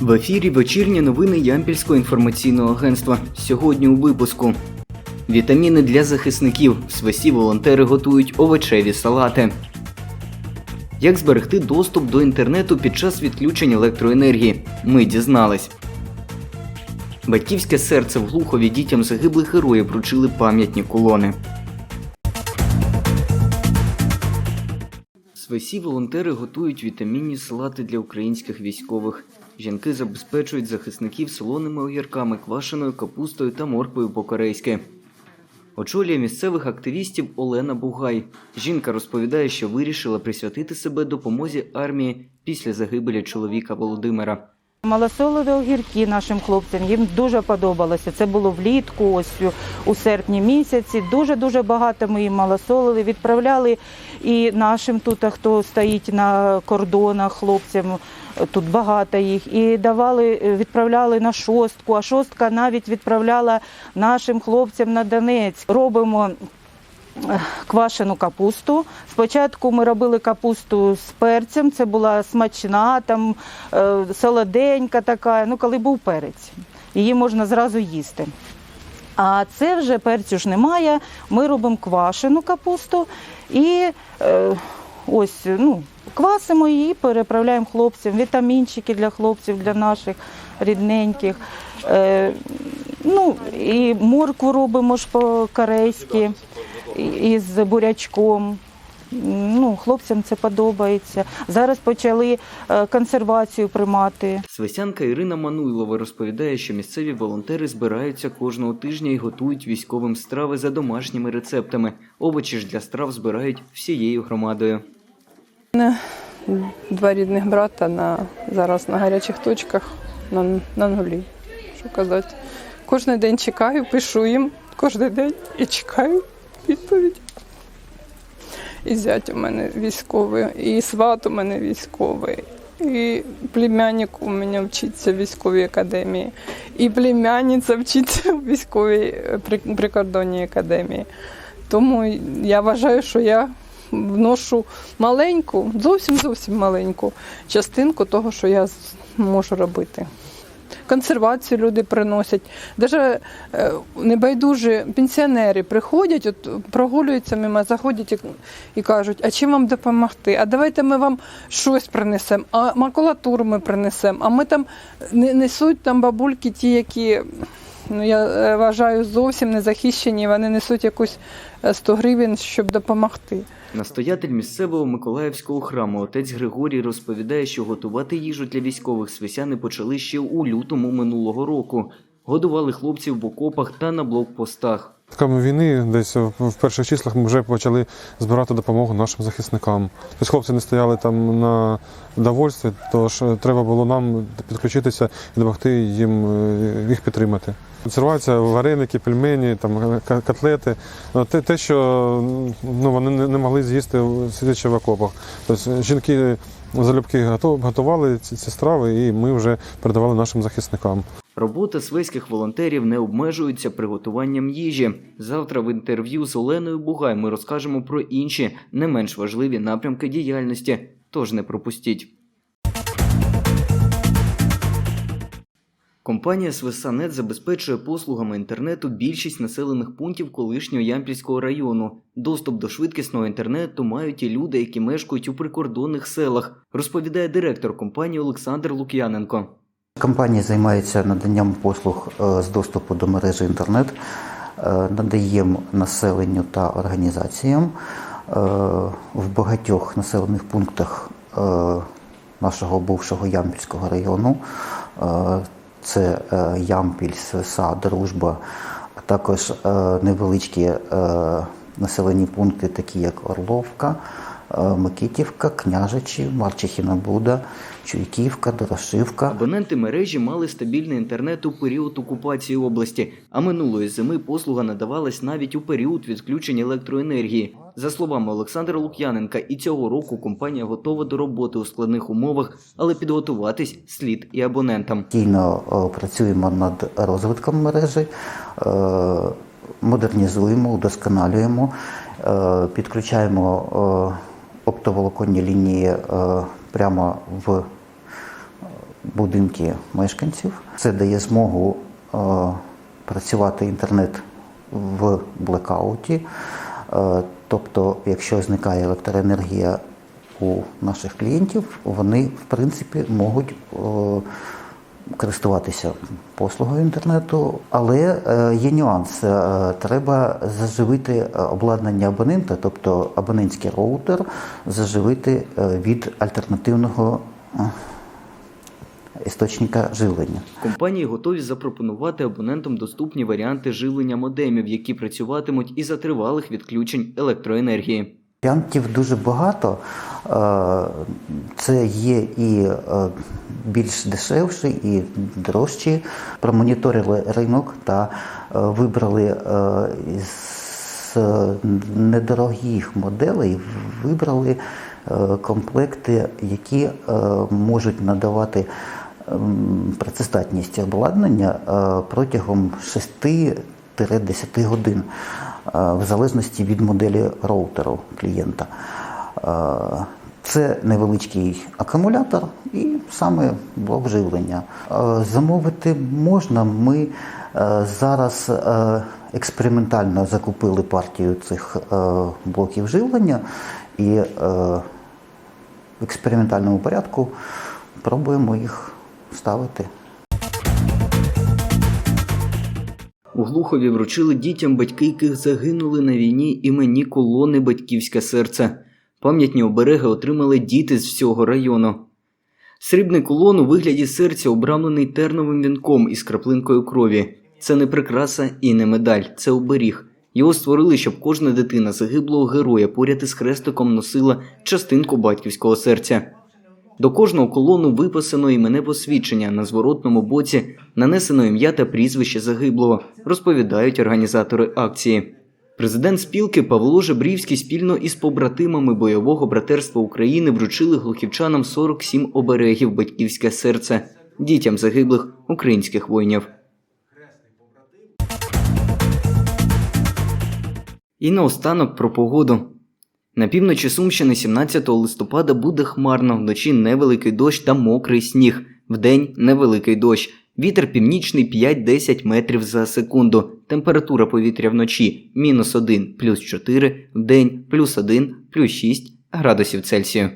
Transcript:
В ефірі вечірні новини Ямпільського інформаційного агентства. Сьогодні у випуску. Вітаміни для захисників. В свесі волонтери готують овочеві салати. Як зберегти доступ до інтернету під час відключень електроенергії? Ми дізнались. Батьківське серце в Глухові дітям загиблих героїв вручили пам'ятні колони. Свесі волонтери готують вітамінні салати для українських військових. Жінки забезпечують захисників солоними огірками, квашеною капустою та морквою по-корейськи. Очолює місцевих активістів Олена Бугай. Жінка розповідає, що вирішила присвятити себе допомозі армії після загибелі чоловіка Володимира. Малосолові огірки нашим хлопцям їм дуже подобалося. Це було влітку, ось у- серпні місяці. Дуже дуже багато ми їм малосолили. Відправляли і нашим тут, хто стоїть на кордонах, хлопцям. Тут багато їх. І давали, відправляли на шостку, а шостка навіть відправляла нашим хлопцям на Донець. Робимо квашену капусту. Спочатку ми робили капусту з перцем, це була смачна, там е, солоденька така, ну коли був перець. Її можна зразу їсти. А це вже перцю ж немає. Ми робимо квашену капусту і е, ось ну, квасимо її, переправляємо хлопцям, вітамінчики для хлопців, для наших рідненьких. Е, ну, і моркву робимо ж по-корейськи із бурячком. Ну, хлопцям це подобається. Зараз почали е, консервацію приймати. Свесянка Ірина Мануйлова розповідає, що місцеві волонтери збираються кожного тижня і готують військовим страви за домашніми рецептами. Овочі ж для страв збирають всією громадою. Два рідних брата на, зараз на гарячих точках на, на нулі. Що казати? Кожен день чекаю, пишу їм кожен день і чекаю відповідь. І зять у мене військовий, і сват у мене військовий, і племянник у мене вчиться в військовій академії, і племянниця вчиться в військовій е, прикордонній академії. Тому я вважаю, що я вношу маленьку, зовсім зовсім маленьку частинку того, що я можу робити. Консервацію люди приносять. Даже е, небайдужі пенсіонери приходять, от прогулюються мимо, заходять і, кажуть, а чим вам допомогти? А давайте ми вам щось принесемо, а макулатуру ми принесемо, а ми там не- несуть там бабульки ті, які ну, я е, вважаю зовсім не захищені, вони несуть якусь е, 100 гривень, щоб допомогти. Настоятель місцевого Миколаївського храму отець Григорій розповідає, що готувати їжу для військових свисяни почали ще у лютому минулого року. Годували хлопців в окопах та на блокпостах. Початком війни, десь в перших числах, ми вже почали збирати допомогу нашим захисникам. Тобто хлопці не стояли там на довольстві, тож е, треба було нам підключитися і допомогти їм е, їх підтримати. Консервація, вареники, пельмені, там е, котлети. Ну, те, те, що ну, вони не- могли з'їсти сидячи в окопах. Тобто жінки залюбки готували ці страви, і ми вже передавали нашим захисникам. Робота свейських волонтерів не обмежується приготуванням їжі. Завтра в інтерв'ю з Оленою Бугай ми розкажемо про інші не менш важливі напрямки діяльності. Тож не пропустіть. Компанія Свисанет забезпечує послугами інтернету більшість населених пунктів колишнього Ямпільського району. Доступ до швидкісного інтернету мають і люди, які мешкають у прикордонних селах, розповідає директор компанії Олександр Лук'яненко. Компанія займається наданням послуг е, з доступу до мережі інтернет, е, надаємо населенню та організаціям. Е, В багатьох населених пунктах нашого бувшого Ямпільського району це Ямпіль, Свиса, Дружба, а також невеличкі населені пункти, такі як Орловка, е, Микитівка, Княжичі, Марчихіна Буда, Чуйківка, Дорошивка. Абоненти мережі мали стабільний інтернет у період окупації області, а минулої зими послуга надавалась навіть у період відключення електроенергії. За словами Олександра Лук'яненка, і цього року компанія готова до роботи у складних умовах, але підготуватись слід і абонентам. Постійно е, працюємо над розвитком мережі, е, модернізуємо, удосконалюємо, е, підключаємо е, оптоволоконні лінії е, прямо в будинки мешканців. Це дає змогу працювати інтернет в блекауті. Тобто, якщо зникає електроенергія у наших клієнтів, вони в принципі можуть користуватися послугою інтернету, але е, є нюанс. Е, Треба заживити е, обладнання абонента, тобто абонентський роутер, заживити від альтернативного істочника живлення. Компанії готові запропонувати абонентам доступні варіанти живлення модемів, які працюватимуть і за тривалих відключень електроенергії. Варіантів дуже багато. Е, Це є і е, більш дешевші, і дорожчі. Промоніторили ринок та е, вибрали з недорогих моделей, вибрали комплекти, які можуть надавати працездатність обладнання протягом 6-10 годин, в залежності від моделі роутеру клієнта. Е, Це невеличкий акумулятор і саме блок живлення. Е, Замовити можна. Ми е, зараз е, експериментально закупили партію цих е, блоків живлення і е, в експериментальному порядку пробуємо їх ставити. У Глухові вручили дітям батьки, яких загинули на війні імені колони Батьківське серце. Пам'ятні обереги отримали діти з всього району. Срібний кулон у вигляді серця обрамлений терновим вінком із краплинкою крові. Це не прикраса і не медаль, це оберіг. Його створили, щоб кожна дитина загиблого героя поряд із хрестиком носила частинку батьківського серця. До кожного колону виписано імене посвідчення на зворотному боці нанесено ім'я та прізвище загиблого, розповідають організатори акції. Президент спілки Павло Жебрівський спільно із побратимами бойового братерства України вручили глухівчанам 47 оберегів батьківське серце дітям загиблих українських воїнів. І наостанок про погоду. На півночі Сумщини 17 листопада буде хмарно, вночі невеликий дощ та мокрий сніг, вдень невеликий дощ. Вітер північний 5-10 метрів за секунду. Температура повітря вночі мінус 1 плюс 4, вдень плюс 1 плюс 6 градусів Цельсію.